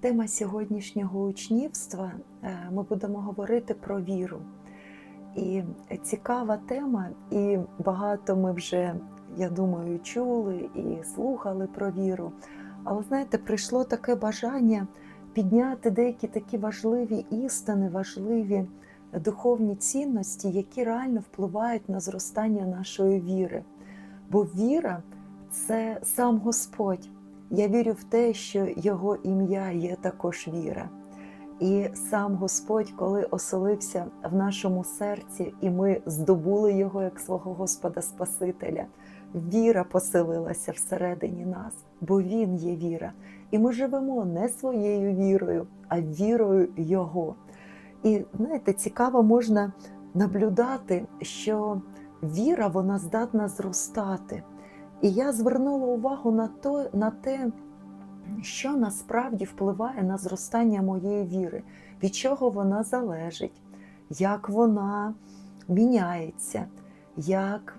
Тема сьогоднішнього учнівства е, ми будемо говорити про віру. І цікава тема, і багато ми вже, я думаю, чули і слухали про віру. Але знаєте, прийшло таке бажання підняти деякі такі важливі істини, важливі духовні цінності, які реально впливають на зростання нашої віри. Бо віра це сам Господь. Я вірю в те, що Його ім'я є також віра. І сам Господь, коли оселився в нашому серці, і ми здобули Його як свого Господа Спасителя, віра поселилася всередині нас, бо Він є віра. І ми живемо не своєю вірою, а вірою Його. І знаєте, цікаво можна наблюдати, що віра вона здатна зростати. І я звернула увагу на то, на те, що насправді впливає на зростання моєї віри, від чого вона залежить, як вона міняється, як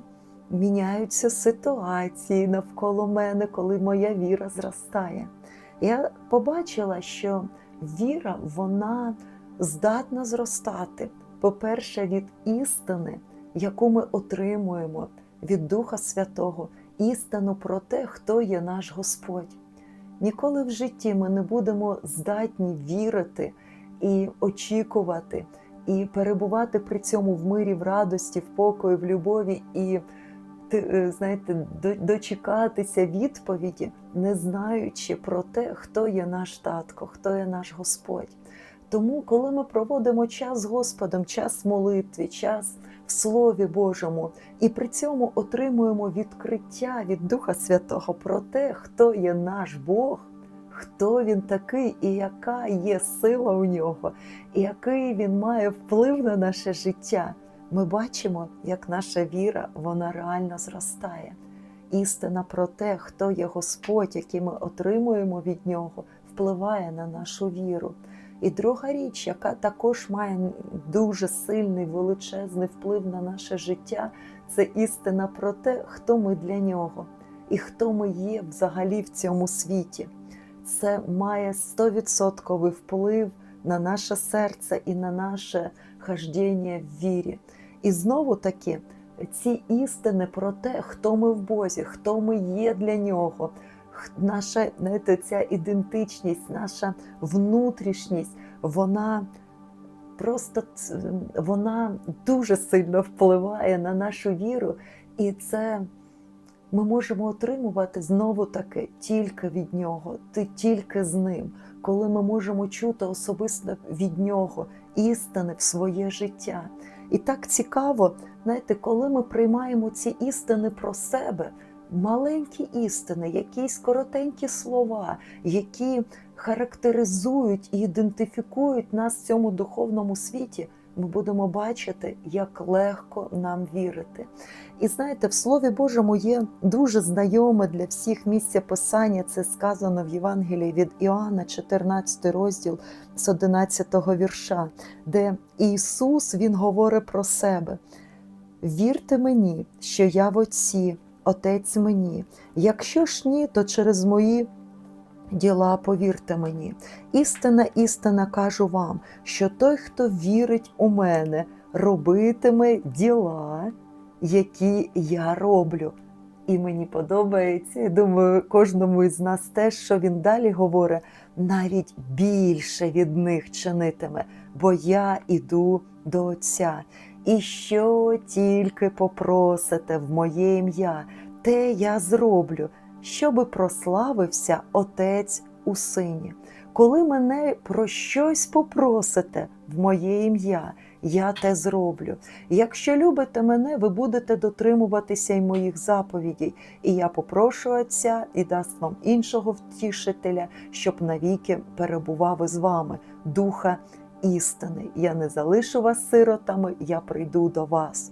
міняються ситуації навколо мене, коли моя віра зростає. Я побачила, що віра вона здатна зростати, по-перше, від істини, яку ми отримуємо від Духа Святого істину про те, хто є наш Господь. Ніколи в житті ми не будемо здатні вірити і очікувати, і перебувати при цьому в мирі, в радості, в покої, в любові і знаєте, дочекатися відповіді, не знаючи про те, хто є наш татко, хто є наш Господь. Тому, коли ми проводимо час з Господом, час молитві, час в Слові Божому, і при цьому отримуємо відкриття від Духа Святого про те, хто є наш Бог, хто він такий, і яка є сила у нього, і який він має вплив на наше життя, ми бачимо, як наша віра вона реально зростає. Істина про те, хто є Господь, який ми отримуємо від нього, впливає на нашу віру. І друга річ, яка також має дуже сильний величезний вплив на наше життя, це істина про те, хто ми для нього і хто ми є взагалі в цьому світі. Це має 100% вплив на наше серце і на наше хождення в вірі. І знову таки, ці істини про те, хто ми в Бозі, хто ми є для нього наша знаєте, ця ідентичність, наша внутрішність, вона просто вона дуже сильно впливає на нашу віру, і це ми можемо отримувати знову таки тільки від нього, тільки з ним, коли ми можемо чути особисто від нього істини в своє життя. І так цікаво, знаєте, коли ми приймаємо ці істини про себе маленькі істини, якісь коротенькі слова, які характеризують і ідентифікують нас в цьому духовному світі, ми будемо бачити, як легко нам вірити. І знаєте, в Слові Божому є дуже знайоме для всіх місця писання. Це сказано в Євангелії від Іоанна, 14 розділ з 11 вірша, де Ісус Він говорить про себе. Вірте мені, що я в Отці, Отець мені. Якщо ж ні, то через мої діла повірте мені. Істина, істина кажу вам, що той, хто вірить у мене, робитиме діла, які я роблю. І мені подобається, і думаю, кожному із нас теж, що він далі говорить, навіть більше від них чинитиме, бо я іду до Отця. І що тільки попросите в моє ім'я, те я зроблю, щоби прославився Отець у сині. Коли мене про щось попросите в моє ім'я, я те зроблю. Якщо любите мене, ви будете дотримуватися й моїх заповідей, і я попрошу Отця і дасть вам іншого втішителя, щоб навіки перебував із вами, духа істини. Я не залишу вас сиротами, я прийду до вас.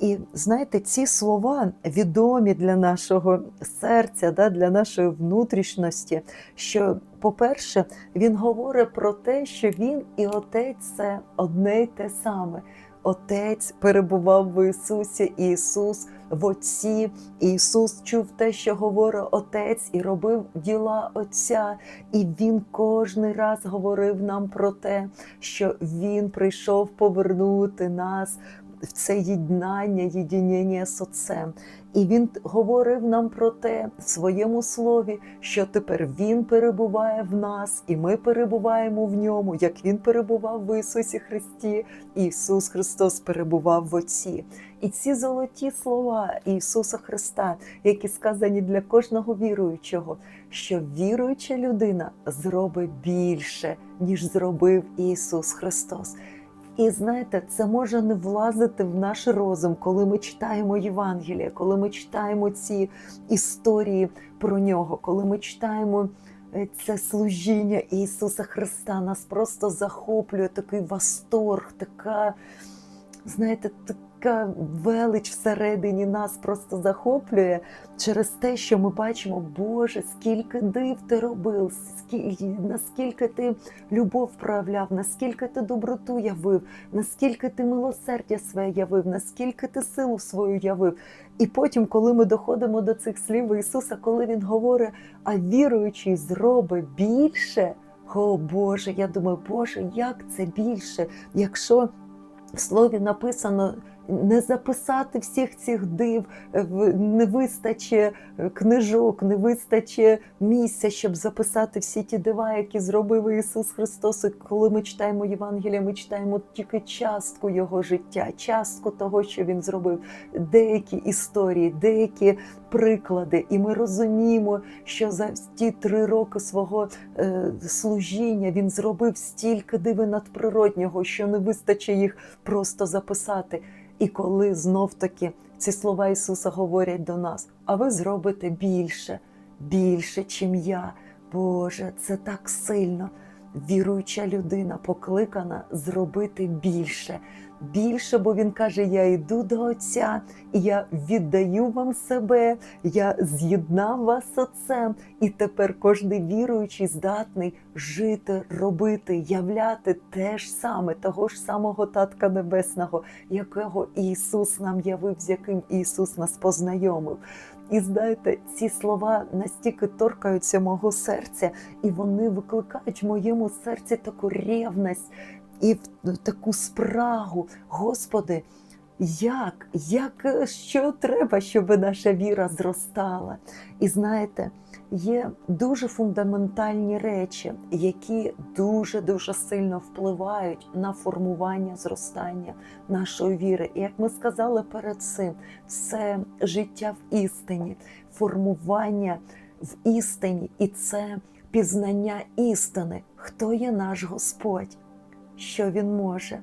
І знаєте, ці слова відомі для нашого серця, да, для нашої внутрішності. Що, по-перше, він говорить про те, що він і отець це одне й те саме. Отець перебував в Ісусі, і Ісус в Отці. Ісус чув те, що говорить Отець, і робив діла Отця. І Він кожний раз говорив нам про те, що Він прийшов повернути нас в це єднання, єдинення з Отцем. І він говорив нам про те в своєму слові, що тепер Він перебуває в нас, і ми перебуваємо в ньому, як Він перебував в Ісусі Христі, Ісус Христос перебував в Отці. І ці золоті слова Ісуса Христа, які сказані для кожного віруючого, що віруюча людина зробить більше, ніж зробив Ісус Христос. І знаєте, це може не влазити в наш розум, коли ми читаємо Євангеліє, коли ми читаємо ці історії про нього, коли ми читаємо е, це служіння Ісуса Христа, нас просто захоплює такий восторг, така, знаєте, така велич всередині нас просто захоплює через те, що ми бачимо, Боже, скільки див ти робив, скільки, наскільки ти любов проявляв, наскільки ти доброту явив, наскільки ти милосердя своє явив, наскільки ти силу свою явив. І потім, коли ми доходимо до цих слів Ісуса, коли Він говорить, а віруючий зробить більше, о Боже, я думаю, Боже, як це більше, якщо в слові написано не записати всіх цих див, в- не вистачить книжок, не вистачить місця, щоб записати всі ті дива, які зробив Ісус Христос. І коли ми читаємо Євангелія, ми читаємо тільки частку Його життя, частку того, що Він зробив, деякі історії, деякі приклади. І ми розуміємо, що за ті три роки свого е, служіння він зробив стільки диви надприроднього, що не вистачить їх просто записати. І коли знов таки ці слова Ісуса говорять до нас, а ви зробите більше, більше, чим я. Боже, це так сильно. Віруюча людина покликана зробити більше. Більше, бо він каже: Я йду до Отця, і я віддаю вам себе, я з'єднав вас з Отцем, і тепер кожен віруючий здатний жити, робити, являти те ж саме, того ж самого Татка Небесного, якого Ісус нам явив, з яким Ісус нас познайомив. І знаєте, ці слова настільки торкаються мого серця, і вони викликають в моєму серці таку ревність і в- таку спрагу. Господи, як, як, е, що треба, щоб наша віра зростала? І знаєте, є дуже фундаментальні речі, які дуже дуже сильно впливають на формування зростання нашої віри. І як ми сказали перед цим, це життя в істині, формування в істині, і це пізнання істини, хто є наш Господь, що Він може,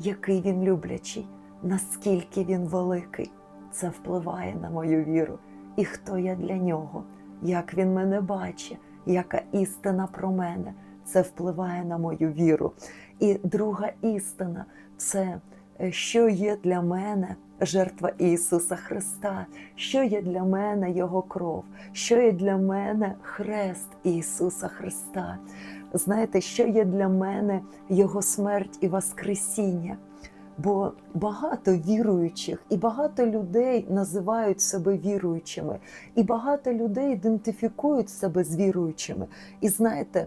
який він люблячий, наскільки він великий. Це впливає на мою віру. І хто я для нього, як він мене бачить, яка істина про мене. Це впливає на мою віру. І друга істина це е, що є для мене жертва Ісуса Христа, що є для мене Його кров, що є для мене хрест Ісуса Христа. Знаєте, що є для мене Його смерть і Воскресіння. Бо багато віруючих і багато людей називають себе віруючими, і багато людей ідентифікують себе з віруючими. І знаєте,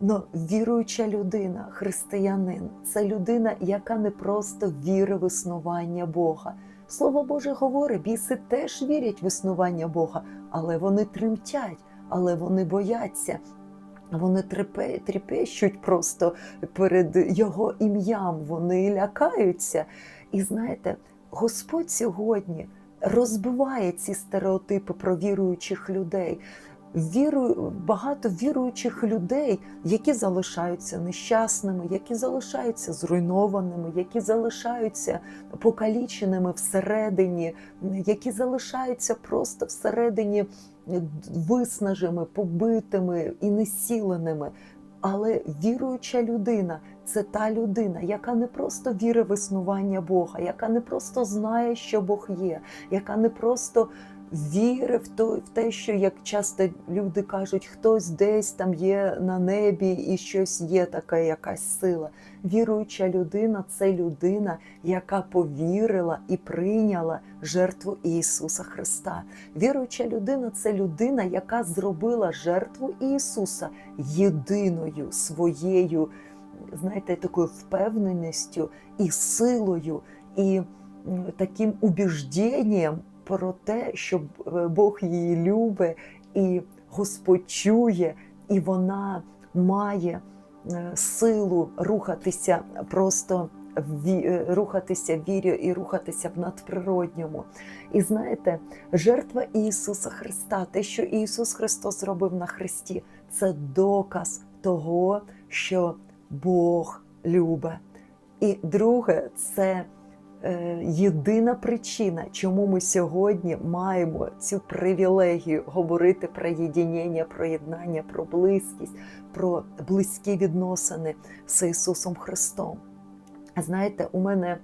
ну, віруюча людина, християнин це людина, яка не просто вірить в існування Бога. Слово Боже говорить, біси теж вірять в існування Бога, але вони тремтять, але вони бояться. Вони трепе, трепещуть просто перед його ім'ям, вони лякаються. І знаєте, Господь сьогодні розбиває ці стереотипи про віруючих людей. Віру, багато віруючих людей, які залишаються нещасними, які залишаються зруйнованими, які залишаються покаліченими всередині, які залишаються просто всередині виснажими, побитими і несіленими. Але віруюча людина це та людина, яка не просто вірить в існування Бога, яка не просто знає, що Бог є, яка не просто віри в в те, що як часто люди кажуть, хтось десь там є на небі і щось є така якась сила. Віруюча людина це людина, яка повірила і прийняла жертву Ісуса Христа. Віруюча людина це людина, яка зробила жертву Ісуса єдиною своєю, знаєте, такою впевненістю і силою, і таким убіжденням про те, що е, Бог її любить і Господь чує, і вона має е, силу рухатися просто е, рухатися в вірі і рухатися в надприродньому. І знаєте, жертва Ісуса Христа, те, що Ісус Христос зробив на Христі, це доказ того, що Бог любить. І друге, це єдина причина, чому ми сьогодні маємо цю привілегію говорити про єдінення, про єднання, про близькість, про близькі відносини з Ісусом Христом. Знаєте, у мене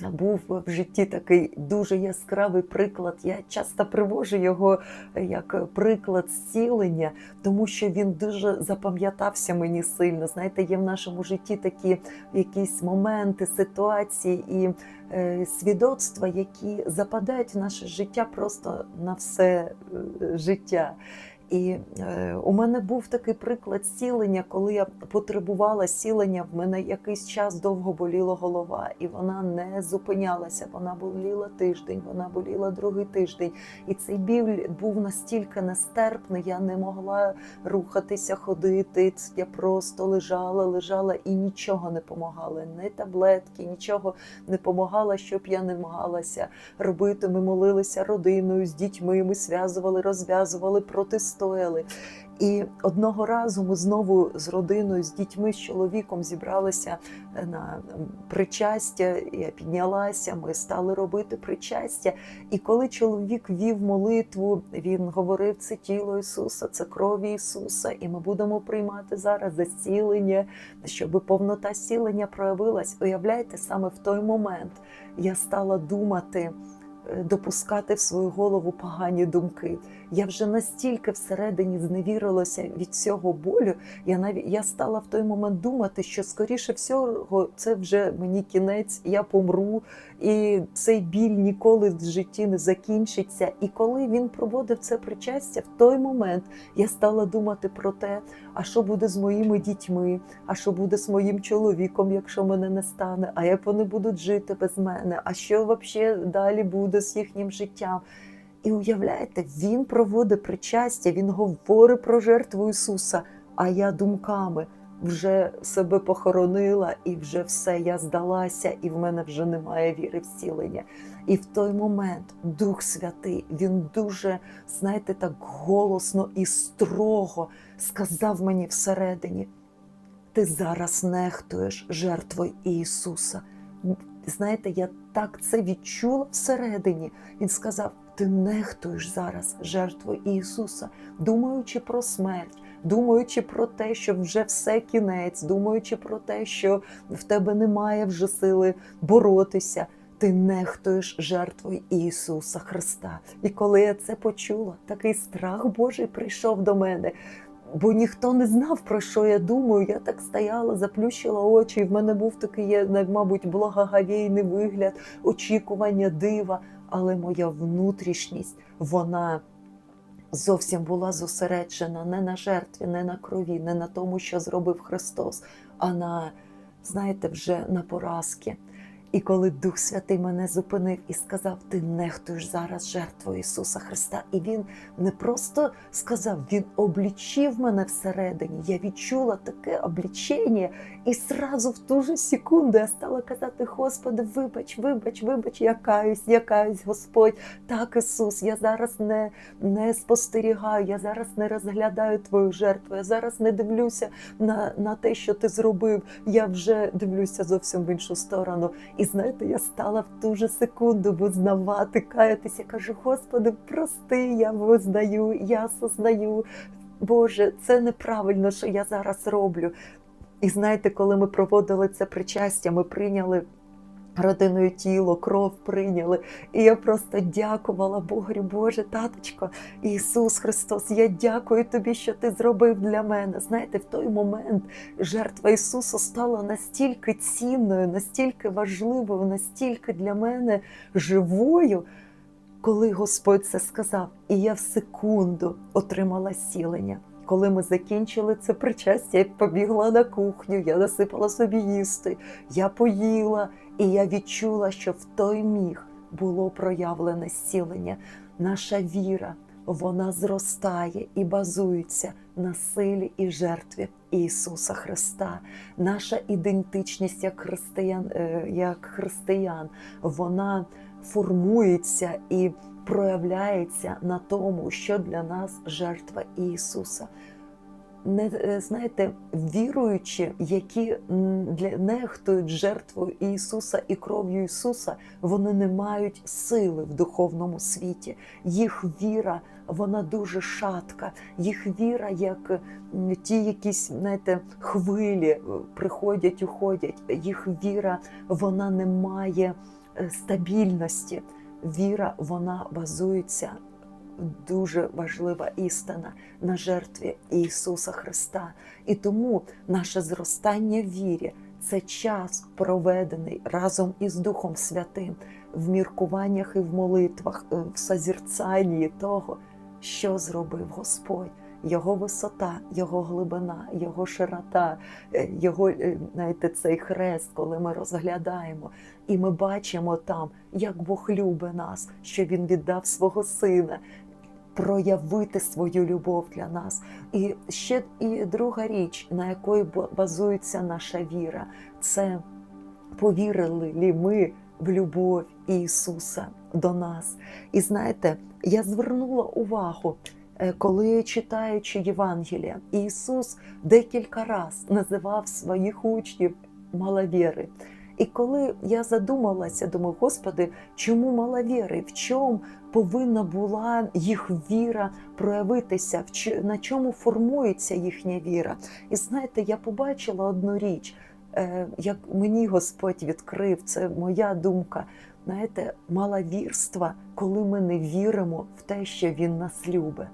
був в житті такий дуже яскравий приклад. Я часто привожу його як приклад зцілення, тому що він дуже запам'ятався мені сильно. Знаєте, є в нашому житті такі якісь моменти, ситуації і е, свідоцтва, які западають в наше життя просто на все е, життя. І е, у мене був такий приклад зцілення, коли я потребувала зцілення, в мене якийсь час довго боліла голова, і вона не зупинялася. Вона боліла тиждень, вона боліла другий тиждень. І цей біль був настільки нестерпний, я не могла рухатися, ходити. Я просто лежала, лежала і нічого не помагало. Ні таблетки, нічого не помагало, щоб я не намагалася робити. Ми молилися родиною з дітьми, ми зв'язували, розв'язували, протистояли. І одного разу ми знову з родиною, з дітьми, з чоловіком зібралися на причастя. Я піднялася, ми стали робити причастя. І коли чоловік вів молитву, він говорив: це тіло Ісуса, це кров Ісуса, і ми будемо приймати зараз зцілення, щоб повнота зцілення проявилась. Уявляєте, саме в той момент я стала думати. е, Допускати в свою голову погані думки. Я вже настільки всередині зневірилася від цього болю. Я навіть я стала в той момент думати, що скоріше всього це вже мені кінець, я помру, і цей біль ніколи в житті не закінчиться. І коли він проводив це причастя, в той момент я стала думати про те, а що буде з моїми дітьми, а що буде з моїм чоловіком, якщо мене не стане, а як вони будуть жити без мене, а що взагалі далі буде з їхнім життям. І уявляєте, він проводить причастя, він говорить про жертву Ісуса, а я думками вже себе похоронила, і вже все, я здалася, і в мене вже немає віри в зцілення. І в той момент Дух Святий, він дуже, знаєте, так голосно і строго сказав мені всередині: ти зараз нехтуєш жертвою Ісуса. Знаєте, я так це відчула всередині. Він сказав: ти нехтуєш зараз жертвою Ісуса, думаючи про смерть, думаючи про те, що вже все кінець, думаючи про те, що в тебе немає вже сили боротися. Ти нехтуєш жертвою Ісуса Христа. І коли я це почула, такий страх Божий прийшов до мене. Бо ніхто не знав, про що я думаю. Я так стояла, заплющила очі, і в мене був такий, мабуть, благоговійний вигляд, очікування дива. Але моя внутрішність, вона зовсім була зосереджена не на жертві, не на крові, не на тому, що зробив Христос, а на, знаєте, вже на поразки. І коли Дух Святий мене зупинив і сказав: Ти нехтуєш зараз жертвою Ісуса Христа. І Він не просто сказав, Він облічив мене всередині. Я відчула таке облічення, і зразу в ту же секунду я стала казати: Господи, вибач, вибач, вибач, я каюсь, я каюсь, Господь. Так, Ісус, я зараз не, не спостерігаю, я зараз не розглядаю Твою жертву, я зараз не дивлюся на, на те, що ти зробив. Я вже дивлюся зовсім в іншу сторону. І знаєте, я стала в ту же секунду визнавати, каятися. Кажу, Господи, прости, я визнаю, я осознаю. Боже, це неправильно, що я зараз роблю. І знаєте, коли ми проводили це причастя, ми прийняли родиною тіло, кров прийняли. І я просто дякувала Богу, Боже, таточко, Ісус Христос, я дякую тобі, що ти зробив для мене. Знаєте, в той момент жертва Ісуса стала настільки цінною, настільки важливою, настільки для мене живою. Коли Господь це сказав, і я в секунду отримала сілення. Коли ми закінчили це причастя, я побігла на кухню, я насипала собі їсти, я поїла, і я відчула, що в той міг було проявлене зцілення. Наша віра, вона зростає і базується на силі і жертві Ісуса Христа. Наша ідентичність як християн, е, як християн вона формується і проявляється на тому, що для нас жертва Ісуса. Не е, знаєте, віруючі, які для нехтують жертвою Ісуса і кров'ю Ісуса, вони не мають сили в духовному світі. Їх віра, вона дуже шатка. Їх віра, як ті якісь знаєте, хвилі е, приходять, уходять. Їх віра, вона не має е, стабільності. Віра, вона базується дуже важлива істина на жертві Ісуса Христа. І тому наше зростання в вірі це час, проведений разом із Духом Святим в міркуваннях і в молитвах, е, в созерцанні того, що зробив Господь. Його висота, його глибина, його широта, е, його е, знаєте, цей хрест, коли ми розглядаємо, і ми бачимо там, як Бог любить нас, що Він віддав свого сина, проявити свою любов для нас. І ще і друга річ, на якої базується наша віра, це повірили лі ми в любов Ісуса до нас. І знаєте, я звернула увагу. Е, коли читаючи Євангелія, Ісус декілька разів називав своїх учнів маловіри. І коли я задумалася, думаю, Господи, чому маловіри? В чому повинна була їх віра проявитися, на чому формується їхня віра? І знаєте, я побачила одну річ, е, як мені Господь відкрив, це моя думка. Знаєте, маловірство, коли ми не віримо в те, що Він нас любить.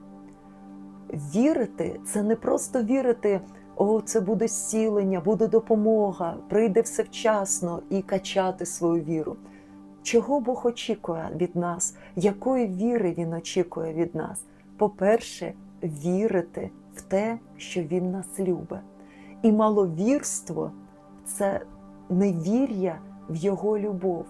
Вірити це не просто вірити, о, це буде зцілення, буде допомога, прийде все вчасно і качати свою віру. Чого Бог очікує від нас? Якої віри Він очікує від нас? По-перше, вірити в те, що Він нас любить. І маловірство це невір'я в Його любов,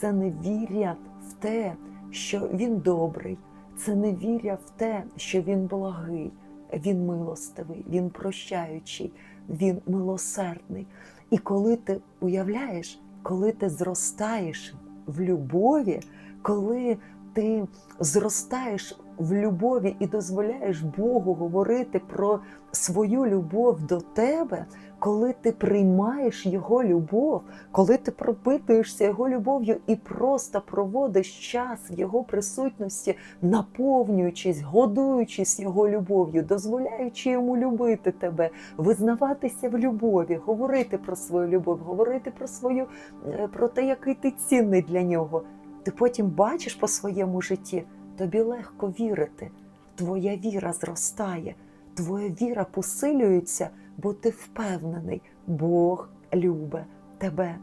це невір'я в те, що Він добрий це невіря в те, що він благий, він милостивий, він прощаючий, він милосердний. І коли ти уявляєш, коли ти зростаєш в любові, коли ти зростаєш в любові і дозволяєш Богу говорити про свою любов до тебе, коли ти приймаєш Його любов, коли ти пропитуєшся Його любов'ю і просто проводиш час в Його присутності, наповнюючись, годуючись Його любов'ю, дозволяючи йому любити тебе, визнаватися в любові, говорити про свою любов, говорити про свою, е, про те, який ти цінний для нього. Ти потім бачиш по своєму житті, тобі легко вірити. Твоя віра зростає, твоя віра посилюється бо ти впевнений, Бог любить тебе.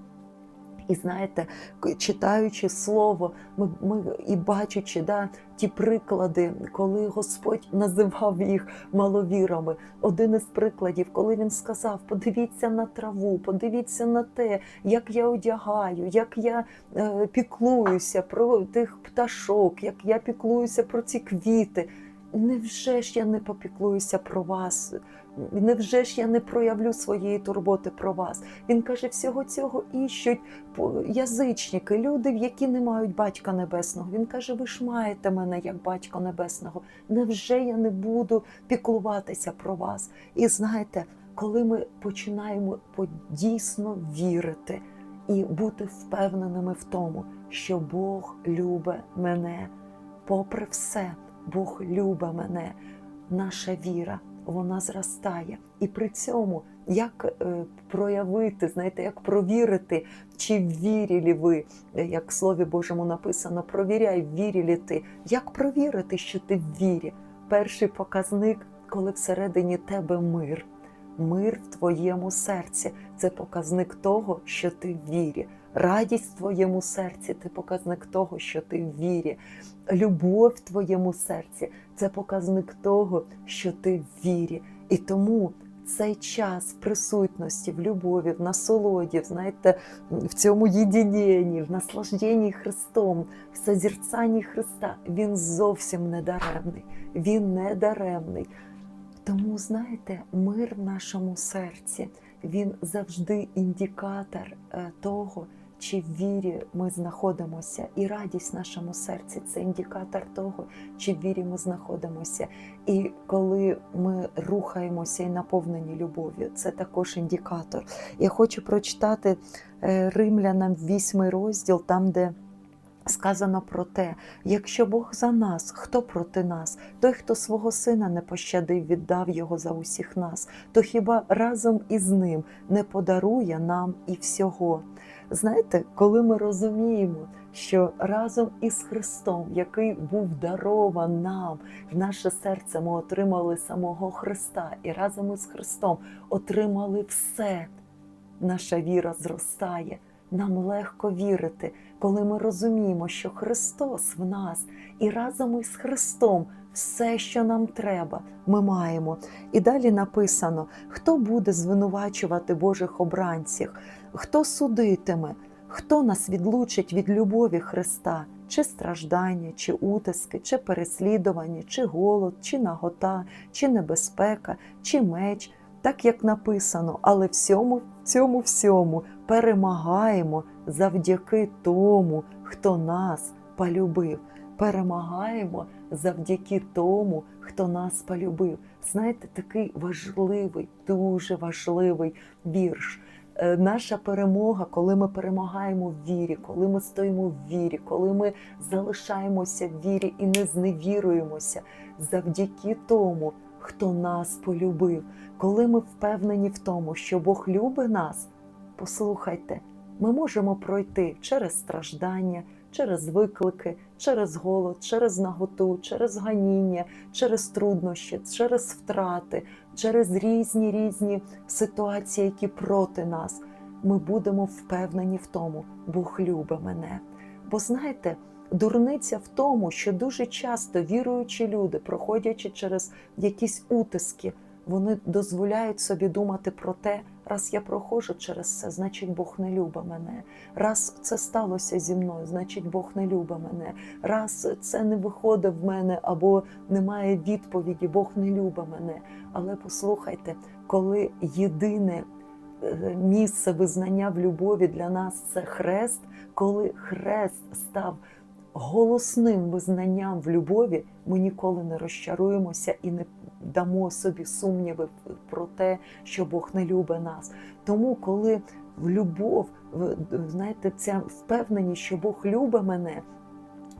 І знаєте, читаючи слово, ми ми і бачачи да, ті приклади, коли Господь називав їх маловірами. Один із прикладів, коли він сказав: подивіться на траву, подивіться на те, як я одягаю, як я е, піклуюся про тих пташок, як я піклуюся про ці квіти. Невже ж я не попіклуюся про вас? Невже ж я не проявлю своєї турботи про вас? Він каже, всього цього іщуть язичники, люди, які не мають батька небесного. Він каже, ви ж маєте мене як батька небесного. Невже я не буду піклуватися про вас? І знаєте, коли ми починаємо дійсно вірити і бути впевненими в тому, що Бог любить мене, попри все, Бог любить мене, наша віра вона зростає. І при цьому як е, проявити, знаєте, як провірити, чи вірили ви, Е, як в Слові Божому написано, провіряй, вірили ти. Як провірити, що ти в вірі? Перший показник, коли всередині тебе мир. Мир в твоєму серці це показник того, що ти в вірі. Радість в твоєму серці це показник того, що ти в вірі. Любов в твоєму серці це показник того, що ти в вірі. І тому цей час присутності, в любові, в насолоді, знаєте, в цьому єдиненні, в наслажденні Христом, в созерцанні Христа, він зовсім не даремний. Він не даремний. Тому, знаєте, мир в нашому серці, він завжди індикатор е, того, чи в вірі ми знаходимося, і радість в нашому серці це індикатор того, чи в вірі ми знаходимося. І коли ми рухаємося і наповнені любов'ю, це також індикатор. Я хочу прочитати е, римлянам 8 розділ, там, де сказано про те, якщо Бог за нас, хто проти нас? Той, хто свого сина не пощадив, віддав його за усіх нас, то хіба разом із ним не подарує нам і всього? Знаєте, коли ми розуміємо, що разом із Христом, який був дарований нам в наше серце, ми отримали самого Христа, і разом із Христом отримали все. Наша віра зростає. Нам легко вірити, коли ми розуміємо, що Христос в нас, і разом із Христом все, що нам треба, ми маємо. І далі написано: хто буде звинувачувати Божих обранців, хто судитиме, хто нас відлучить від любові Христа, чи страждання, чи утиски, чи переслідування, чи голод, чи нагота, чи небезпека, чи меч. Так як написано, але всьому, цьому всьому перемагаємо завдяки тому, хто нас полюбив. Перемагаємо завдяки тому, хто нас полюбив. Знаєте, такий важливий, дуже важливий вірш. Е, Наша перемога, коли ми перемагаємо в вірі, коли ми стоїмо в вірі, коли ми залишаємося в вірі і не зневіруємося завдяки тому, хто нас полюбив, коли ми впевнені в тому, що Бог любить нас, послухайте, ми можемо пройти через страждання, через виклики, через голод, через наготу, через ганіння, через труднощі, через втрати, через різні різні ситуації, які проти нас. Ми будемо впевнені в тому, Бог любить мене. Бо знаєте, дурниця в тому, що дуже часто віруючі люди, проходячи через якісь утиски, вони дозволяють собі думати про те, раз я проходжу через це, значить Бог не любить мене. Раз це сталося зі мною, значить Бог не любить мене. Раз це не виходить в мене або немає відповіді, Бог не любить мене. Але послухайте, коли єдине е, місце визнання в любові для нас це хрест, коли хрест став голосним визнанням в любові, ми ніколи не розчаруємося і не дамо собі сумніви про те, що Бог не любить нас. Тому, коли любов, знаєте, ця впевненість, що Бог любить мене.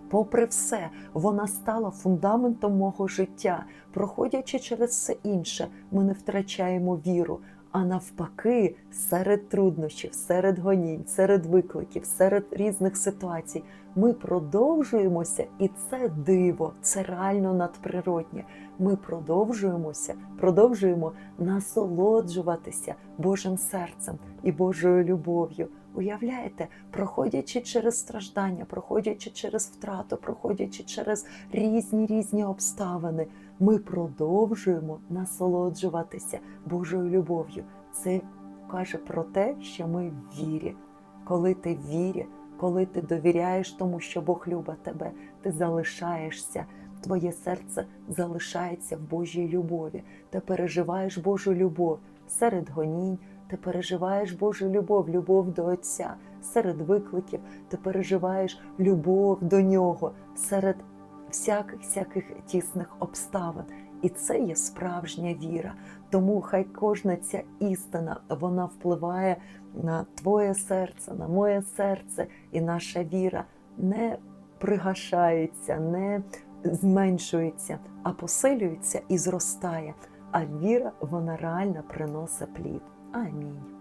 Попри все, вона стала фундаментом мого життя. Проходячи через все інше, ми не втрачаємо віру. А навпаки, серед труднощів, серед гонінь, серед викликів, серед різних ситуацій ми продовжуємося, і це диво, це реально надприроднє. Ми продовжуємося, продовжуємо насолоджуватися Божим серцем і Божою любов'ю. Уявляєте, проходячи через страждання, проходячи через втрату, проходячи через різні різні обставини, ми продовжуємо насолоджуватися Божою любов'ю. Це каже про те, що ми в вірі. Коли ти в вірі, коли ти довіряєш тому, що Бог любить тебе, ти залишаєшся. Твоє серце залишається в Божій любові. Ти переживаєш Божу любов серед гонінь, ти переживаєш Божу любов, любов до Отця. Серед викликів ти переживаєш любов до Нього, серед всяких всяких тісних обставин. І це є справжня віра. Тому хай кожна ця істина вона впливає на твоє серце, на моє серце, і наша віра не пригашається, не зменшується, а посилюється і зростає. а віра вона реально приносить плід. Амінь.